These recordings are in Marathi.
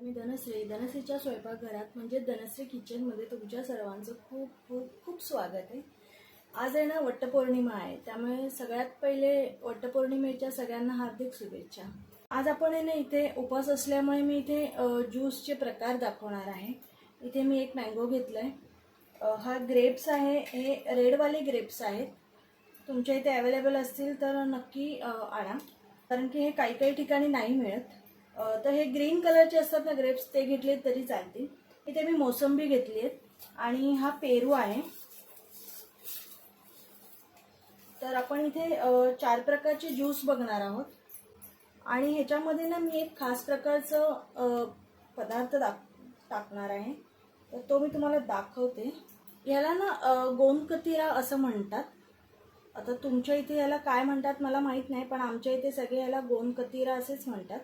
मी धनश्री धनश्रीच्या स्वयंपाकघरात म्हणजे धनश्री किचनमध्ये तुमच्या सर्वांचं खूप खूप खूप स्वागत आहे. आज आहे ना वटपौर्णिमा आहे त्यामुळे सगळ्यात पहिले वटपौर्णिमेच्या सगळ्यांना हार्दिक शुभेच्छा. आज आपण आहे ना इथे उपास असल्यामुळे मी इथे ज्यूसचे प्रकार दाखवणार आहे. इथे मी एक मँगो घेतला आहे हा ग्रेप्स आहे हे रेडवाले ग्रेप्स आहेत. तुमच्या इथे अवेलेबल असतील तर नक्की आणा. कारण की हे काही काही ठिकाणी नाही मिळत. तर हे ग्रीन कलरचे असतात ना ग्रेप्स ते घेतले तरी चालतील. इथे मी मोसंबी घेतली आहेत आणि हा पेरू आहे. तर आपण इथे चार प्रकारचे ज्यूस बघणार आहोत. आणि ह्याच्यामध्ये ना मी एक खास प्रकारचं पदार्थ दाख टाकणार आहे. तर तो मी तुम्हाला दाखवते. याला ना अ, गोंदकतिरा असं म्हणतात. आता तुमच्या इथे याला काय म्हणतात मला माहीत नाही पण आमच्या इथे सगळे याला गोंदकतिरा असेच म्हणतात.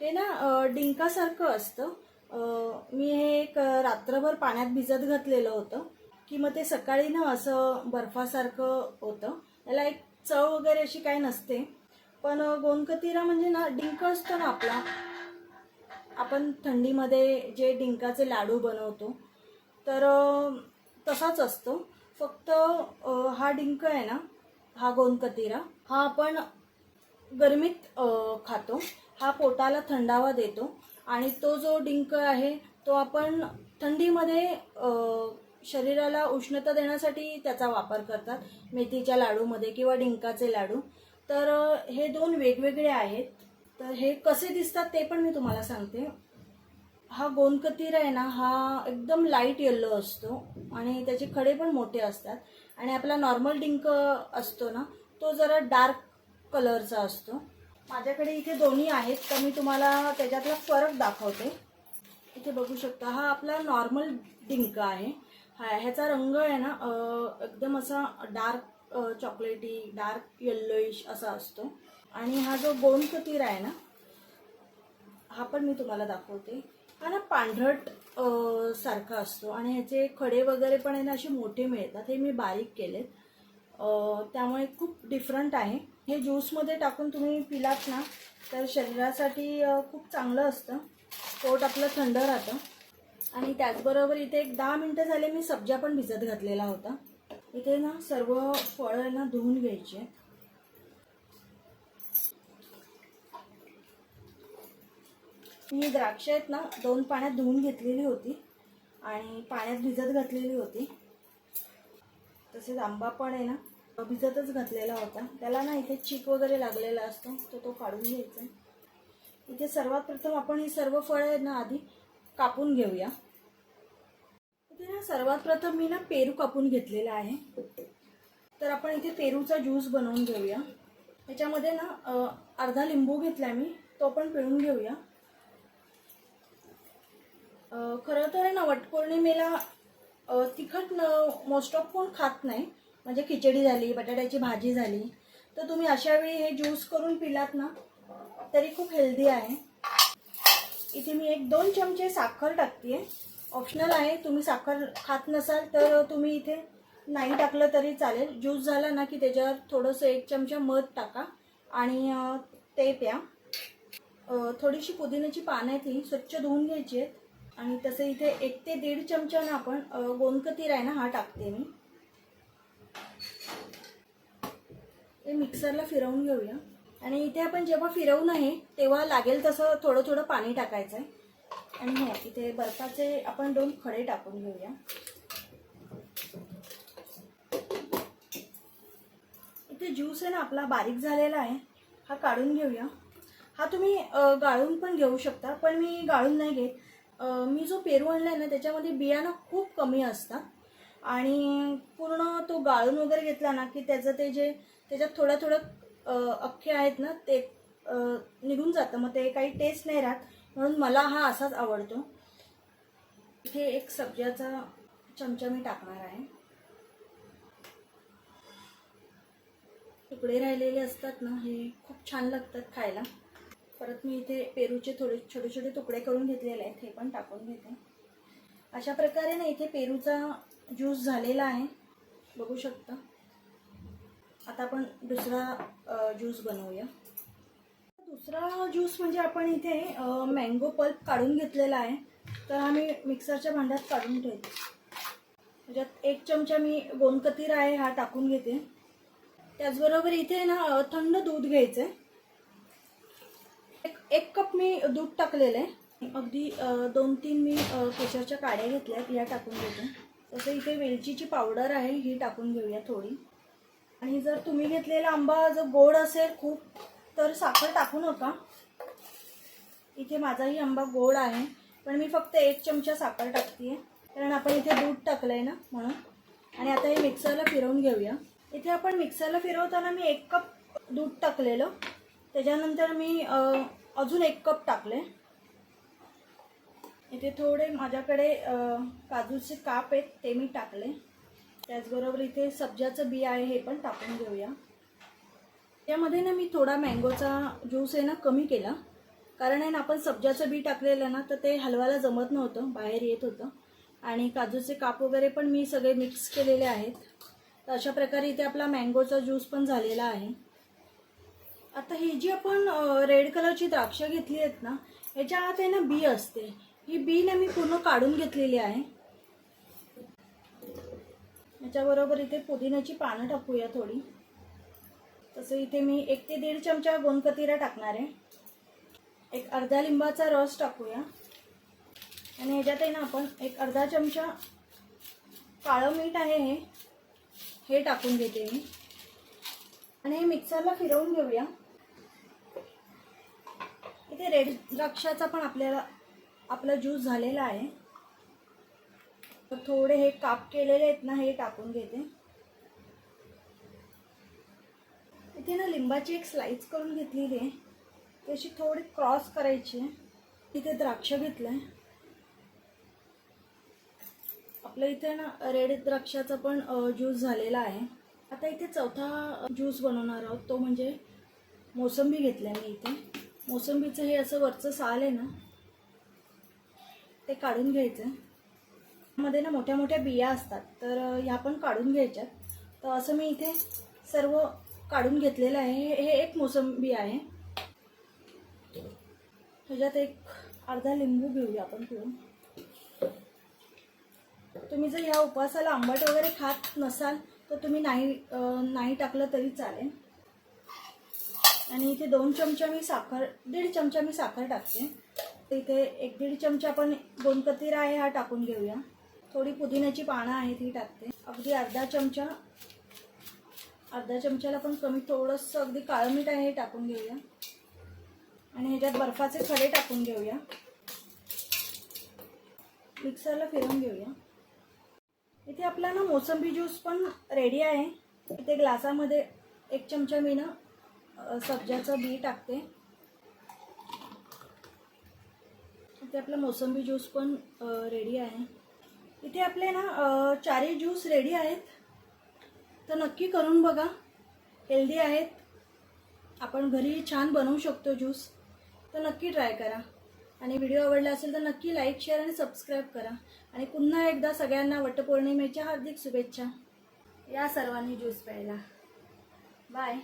हे ना डिंकासारखं असतं. मी हे एक रात्रभर पाण्यात भिजत घातलेलं होतं की मग ते सकाळी ना असं बर्फासारखं होतं. याला एक चव वगैरे अशी काही नसते. पण गोंदकतीरा गोंदकतिरा म्हणजे ना डिंक असतो ना आपला आपण थंडीमध्ये जे डिंकाचे लाडू बनवतो तर तसाच असतो. फक्त हा डिंक आहे ना हा गोंदकतिरा. हा आपण गरमीत खातो. हा पोटाला थंडावा देतो. आणि तो जो डिंक आहे तो आपण थंडीमध्ये शरीराला उष्णता देण्यासाठी त्याचा वापर करतात. मेथीच्या लाडूमध्ये किंवा डिंकाचे लाडू. तर हे दोन वेगवेगळे आहेत. तर हे कसे दिसतात ते पण मी तुम्हाला सांगते. हा गोंदकतीर आहे ना हा एकदम लाइट येल्लो असतो. आणि त्याचे खडे पण मोठे असतात. आणि आपला नॉर्मल डिंक असतो ना तो जरा डार्क कलरचा असतो. माझ्याकडे इथे दोन्ही आहेत तर मी तुम्हाला त्याच्यातला फरक दाखवते. इथे बघू शकता हा आपला नॉर्मल डिंक आहे. हा ह्याचा रंग आहे ना एकदम असा डार्क चॉकलेटी डार्क येल्लोइश असा असतो. आणि हा जो गोंदकतीर आहे ना हा पण मी तुम्हाला दाखवते. हा ना पांढरट सारखा असतो. आणि ह्याचे खडे वगैरे पण आहे ना असे मोठे मिळतात. हे मी बारीक केलेत. त्यामुळे खूप डिफरंट आहे. हे ज्यूसमध्ये टाकून तुम्ही पिलात ना तर शरीरासाठी खूप चांगलं असतं. पोट आपलं थंड राहतं. आणि त्याचबरोबर इथे एक दहा मिनटं झाले मी सब्जा पण भिजत घातलेला होता. इथे ना सर्व फळं ना धुवून घ्यायची आहेत. मी द्राक्ष आहेत ना दोन पाण्यात धुवून घेतलेली होती आणि पाण्यात भिजत घातलेली होती. तसेच आंबा पण आहे ना भिजतच घातलेला होता. त्याला ना इथे चीक वगैरे लागलेला असतो तो तो काढून घ्यायचा. इथे सर्वात प्रथम आपण ही सर्व फळं आहेत ना आधी कापून घेऊया. इथे ना सर्वात प्रथम मी ना पेरू कापून घेतलेला आहे. तर आपण इथे पेरूचा ज्यूस बनवून घेऊया. त्याच्यामध्ये ना अर्धा लिंबू घेतला मी तो पण पिळून घेऊया. खरं तर आहे ना वटपौर्णिमेला तिखट न मोस्ट ऑफ कोण खात नाही. म्हणजे खिचडी झाली बटाट्याची भाजी झाली. तर तुम्ही अशा वेळी हे ज्यूस करून पिलात ना तरी खूप हेल्दी आहे. इथे मी एक दोन चमचे साखर टाकते ऑप्शनल आहे तुम्ही साखर खात नसाल तर तुम्ही इथे नाही टाकलं तरी चालेल. ज्यूस झाला ना की त्याच्यावर थोडंसं एक चमचा मध टाका आणि ते प्या. थोडीशी पुदिन्याची पानं आहेत ही स्वच्छ धुवून घ्यायची आहेत. आणि तसं इथे एक ते दीड चमचा ना आपण गोंदकतीर आहे ना हा टाकते मी. ते मिक्सरला फिरवून घेऊया. आणि इथे आपण जेव्हा फिरवून आहे तेव्हा लागेल तसं थोडं थोडं पाणी टाकायचं आहे आणि हो इथे बर्फाचे आपण दोन खडे टाकून घेऊया. इथे ज्यूस आहे ना आपला बारीक झालेला आहे. हा काढून घेऊया. हा तुम्ही गाळून पण घेऊ शकता पण मी गाळून नाही घेत. मी जो पेरू आणला आहे ना त्याच्यामध्ये बियाणं खूप कमी असतात. आणि पूर्ण गाळून वगैरे घेतला ना की त्याचं ते जे त्याच्यात थोडं थोडं अख्खे आहेत ना ते निघून जातं. मग ते काही टेस्ट नाही राहत. म्हणून मला हा असाच आवडतो. इथे एक सब्जाचा चमचा मी टाकणार आहे. तुकडे राहिलेले असतात ना हे खूप छान लागतात खायला. परत मी इथे पेरूचे थोडे छोटे छोटे तुकडे करून घेतलेले आहेत. हे पण टाकून घेते. अशा प्रकारे ना इथे पेरूचा ज्यूस झालेला आहे. बघू शकता. आता आपण दुसरा ज्यूस बनवूया. दुसरा ज्यूस म्हणजे आपण इथे मँगो पल्प काढून घेतलेला आहे. तर आम्ही मिक्सरच्या भांड्यात काढून ठेवतो. त्याच्यात एक चमचा मी गोंदकतीर आहे हा टाकून घेते. त्याचबरोबर इथे ना थंड दूध घ्यायचं आहे एक एक कप मी दूध टाकलेलं आहे. अगदी दोन तीन मी केशरच्या काड्या घेतल्यात या टाकून घेते. तसं इथे वेलचीची पावडर आहे ही टाकून घेऊया थोडी. आणि जर तुम्ही घेतलेला आंबा जर गोड असेल खूप तर साखर टाकू नका. इथे माझाही आंबा गोड आहे पण मी फक्त एक चमचा साखर टाकते कारण आपण इथे दूध टाकलंय ना म्हणून. आणि आता हे मिक्सरला फिरवून घेऊया. इथे आपण मिक्सरला फिरवताना मी एक कप दूध टाकलेलं. त्याच्यानंतर मी अजून एक कप टाकले इथे थोडे माझ्याकडे काजूचे काप आहेत ते मी टाकले. त्याचबरोबर इथे सब्जाचं बी आहे हे पण टाकून घेऊया. त्यामध्ये ना मी थोडा मँगोचा ज्यूस आहे ना कमी केला. कारण आहे ना आपण सब्जाचं बी टाकलेलं ना तर ते हलवायला जमत नव्हतं बाहेर येत होतं. आणि काजूचे काप वगैरे पण मी सगळे मिक्स केलेले आहेत. तर अशा प्रकारे इथे आपला मँगोचा ज्यूस पण झालेला आहे. आता ही जी आपण रेड कलरची द्राक्षं घेतली आहेत ना ह्याच्या आत आहे ना बी असते. ही बी ना मी पूर्ण काढून घेतलेली आहे. याच्याबरोबर इथे पुदिन्याची पानं टाकूया थोडी. तसं इथे मी एक ते दीड चमचा गोंदकतीरा टाकणार आहे. एक अर्धा लिंबाचा रस टाकूया. आणि ह्याच्यात आहे ना आपण एक अर्धा चमचा काळं मीठ आहे हे. हे टाकून घेते मी. आणि हे मिक्सरला फिरवून घेऊया. इथे रेड द्राक्षाचा पण आपल्याला आपला ज्यूस झालेला आहे. तर थोडे हे काप केलेले आहेत ना हे टाकून घेते. इथे ना लिंबाची एक स्लाइस करून घेतलेली आहे. ती अशी थोडी क्रॉस करायची आहे. इथे द्राक्ष घेतलंय. आपल्या इथे ना रेड द्राक्षाचा पण ज्यूस झालेला आहे. आता इथे चौथा ज्यूस बनवणार आहोत. तो म्हणजे मोसंबी घेतल्या मी इथे. मोसंबीचं हे असं वरचं साल आहे ना ते काढून घ्यायचं. मध्ये ना मोठ्या मोठ्या बिया असतात तर ह्या पण काढून घ्यायच्यात. तर असं मी इथे सर्व काढून घेतलेलं आहे. हे हे एक मोसंबी आहे. ह्याच्यात एक अर्धा लिंबू घेऊया आपण पिऊन. तुम्ही जर ह्या उपवासाला आंबट वगैरे खात नसाल तर तुम्ही नाही नाही टाकलं तरी चालेल. आणि इथे दोन चमचा मी साखर दीड चमचा मी साखर टाकते. तर इथे एक दीड चमचा आपण दोन कतीरा आहे हा टाकून घेऊया. थोडी पुदिन्याची पानं आहेत ही टाकते. अगदी अर्धा चमचा अर्धा चमच्याला पण कमी थोडंसं अगदी काळं मीठ आहे हे टाकून घेऊया. आणि ह्याच्यात बर्फाचे खडे टाकून घेऊया. मिक्सरला फिरवून घेऊया. इथे आपला ना मोसंबी ज्यूस पण रेडी आहे. इथे ग्लासामध्ये एक चमचा मी ना सब्जाचं बी टाकते. इथे आपला मोसंबी ज्यूस पण रेडी आहे. इथे आपले ना चारही ज्यूस रेडी आहेत. तर नक्की करून बघा. हेल्दी आहेत. आपण घरी छान बनवू शकतो ज्यूस. तर नक्की ट्राय करा. आणि व्हिडिओ आवडला असेल तर नक्की लाईक शेअर आणि सबस्क्राईब करा. आणि पुन्हा एकदा सगळ्यांना वटपौर्णिमेच्या हार्दिक शुभेच्छा. या सर्वांनी ज्यूस प्यायला. बाय